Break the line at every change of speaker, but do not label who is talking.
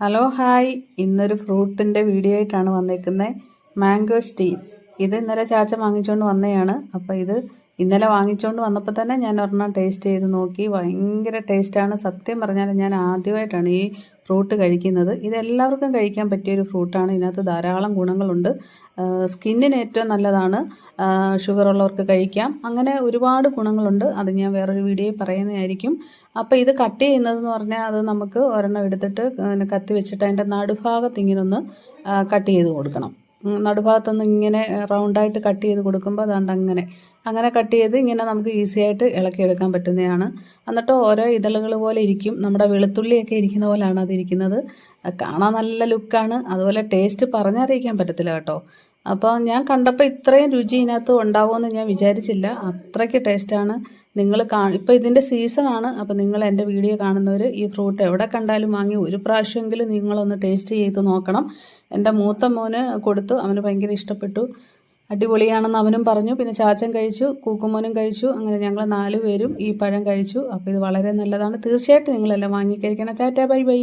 Hello hi ഇന്നൊരു ഫ്രൂട്ടിന്റെ video ആയിട്ടാണ് വന്നേക്കുന്നത് മാംഗോ സ്റ്റീൻ ഇത് ഇന്നലെ ചാച്ച വാങ്ങിച്ചുകൊണ്ട് വന്നതാണ് അപ്പോൾ ഇത് ഇന്നലെ വാങ്ങിച്ചുകൊണ്ട് വന്നപ്പോൾ തന്നെ ഞാൻ ഒരെണ്ണം ടേസ്റ്റ് ചെയ്ത് നോക്കി. ഭയങ്കര ടേസ്റ്റാണ് സത്യം പറഞ്ഞാൽ ഞാൻ ആദ്യമായിട്ടാണ് ഈ ഫ്രൂട്ട് കഴിക്കുന്നത്. ഇതെല്ലാവർക്കും കഴിക്കാൻ പറ്റിയൊരു ഫ്രൂട്ടാണ് ഇതിനകത്ത് ധാരാളം ഗുണങ്ങളുണ്ട്. സ്കിന്നിന് ഏറ്റവും നല്ലതാണ്. ഷുഗർ ഉള്ളവർക്ക് കഴിക്കാം. അങ്ങനെ ഒരുപാട് ഗുണങ്ങളുണ്ട്. അത് ഞാൻ വേറൊരു വീഡിയോയിൽ പറയുന്നതായിരിക്കും. അപ്പോൾ ഇത് കട്ട് ചെയ്യുന്നതെന്ന് പറഞ്ഞാൽ അത് നമുക്ക് ഒരെണ്ണം എടുത്തിട്ട് കത്തി വെച്ചിട്ട് അതിന്റെ നടുഭാഗത്ത് ഇങ്ങനെ കട്ട് ചെയ്ത് കൊടുക്കണം. നടുഭാഗത്തൊന്ന് ഇങ്ങനെ റൗണ്ടായിട്ട് കട്ട് ചെയ്ത് കൊടുക്കുമ്പോൾ അതാണ്ട് അങ്ങനെ. അങ്ങനെ കട്ട് ചെയ്ത് ഇങ്ങനെ നമുക്ക് ഈസി ആയിട്ട് ഇളക്കിയെടുക്കാൻ പറ്റുന്നതാണ്. എന്നിട്ട് ഓരോ ഇതളുകൾ പോലെ ഇരിക്കും. നമ്മുടെ വെളുത്തുള്ളിയൊക്കെ ഇരിക്കുന്ന പോലെയാണ് അതിരിക്കുന്നത് കാണാൻ നല്ല ലുക്കാണ്. അതുപോലെ ടേസ്റ്റ് പറഞ്ഞറിയിക്കാൻ പറ്റത്തില്ല കേട്ടോ. അപ്പോൾ ഞാൻ കണ്ടപ്പോൾ ഇത്രയും രുചി ഇതിനകത്ത് ഉണ്ടാവുമെന്ന് ഞാൻ വിചാരിച്ചില്ല. അത്രയ്ക്ക് ടേസ്റ്റാണ്. നിങ്ങൾ കാ ഇപ്പോൾ ഇതിന്റെ സീസണാണ് അപ്പോൾ നിങ്ങൾ എന്റെ വീഡിയോ കാണുന്നവർ ഈ ഫ്രൂട്ട് എവിടെ കണ്ടാലും വാങ്ങി ഒരു പ്രാവശ്യമെങ്കിലും നിങ്ങളൊന്ന് ടേസ്റ്റ് ചെയ്ത് നോക്കണം. എന്റെ മൂത്ത മോന് കൊടുത്തു. അവന് ഭയങ്കര ഇഷ്ടപ്പെട്ടു. അടിപൊളിയാണെന്ന് അവനും പറഞ്ഞു. പിന്നെ ചാച്ചൻ കഴിച്ചു കൂക്കുമോനും കഴിച്ചു. അങ്ങനെ ഞങ്ങൾ നാലുപേരും ഈ പഴം കഴിച്ചു. അപ്പോൾ ഇത് വളരെ നല്ലതാണ്. തീർച്ചയായിട്ടും നിങ്ങളെല്ലാം വാങ്ങിക്കഴിക്കണം ടാറ്റാ ബൈ ബൈ.